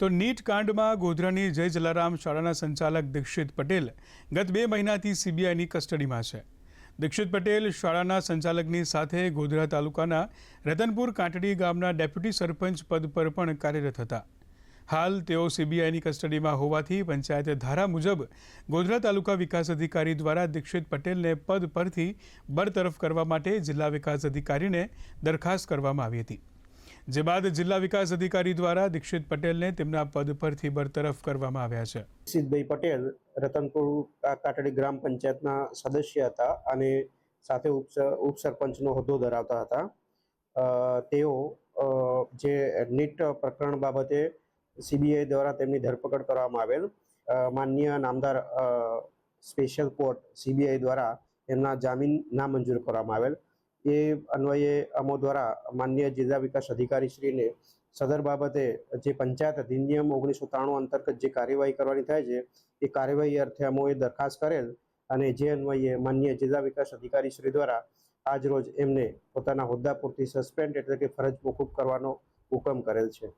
તો નીટ કાંડમાં ગોધરાની જય જલારામ શાળાના સંચાલક દીક્ષિત પટેલ ગત બે મહિનાથી સીબીઆઈની કસ્ટડીમાં છે. દીક્ષિત પટેલ શાળાના સંચાલકની સાથે ગોધરા તાલુકાના રતનપુર કાંટડી ગામના ડેપ્યુટી સરપંચ પદ પર પણ કાર્યરત હતા. હાલ તેઓ સીબીઆઈની કસ્ટડીમાં હોવાથી પંચાયત ધારા મુજબ ગોધરા તાલુકા વિકાસ અધિકારી દ્વારા દીક્ષિત પટેલને પદ પરથી બરતરફ કરવા માટે જિલ્લા વિકાસ અધિકારીને દરખાસ્ત કરવામાં આવી હતી. જે બાદ જિલ્લા વિકાસ અધિકારી દ્વારા દીક્ષિત પટેલને તેમના પદ પરથી બરતરફ કરવામાં આવ્યા છે. સિદ્ધભાઈ પટેલ રતનપુર કાટડી ગ્રામ પંચાયતના સદસ્ય હતા અને સાથે ઉપ ઉપસરપંચનો હોદ્દો ધરાવતા હતા. તેઓ જે નીટ પ્રકરણ બાબતે સીબીઆઈ દ્વારા તેમની ધરપકડ કરવામાં આવેલ માન્ય નામદાર સ્પેશિયલ કોર્ટ સીબીઆઈ દ્વારા એમના જામીન નામંજૂર કરવામાં આવેલ. એ અન્વયે અમો દ્વારા માન્ય જિલ્લા વિકાસ અધિકારીશ્રીને સદર બાબતે જે પંચાયત અધિનિયમ ઓગણીસો ત્રાણું અંતર્ગત જે કાર્યવાહી કરવાની થાય છે, એ કાર્યવાહી અર્થે અમોએ દરખાસ્ત કરેલ અને જે અન્વયે માનનીય જિલ્લા વિકાસ અધિકારી શ્રી દ્વારા આજરોજ એમને પોતાના હોદ્દા પૂરતી સસ્પેન્ડ એટલે કે ફરજ મોકૂફ કરવાનો હુકમ કરેલ છે.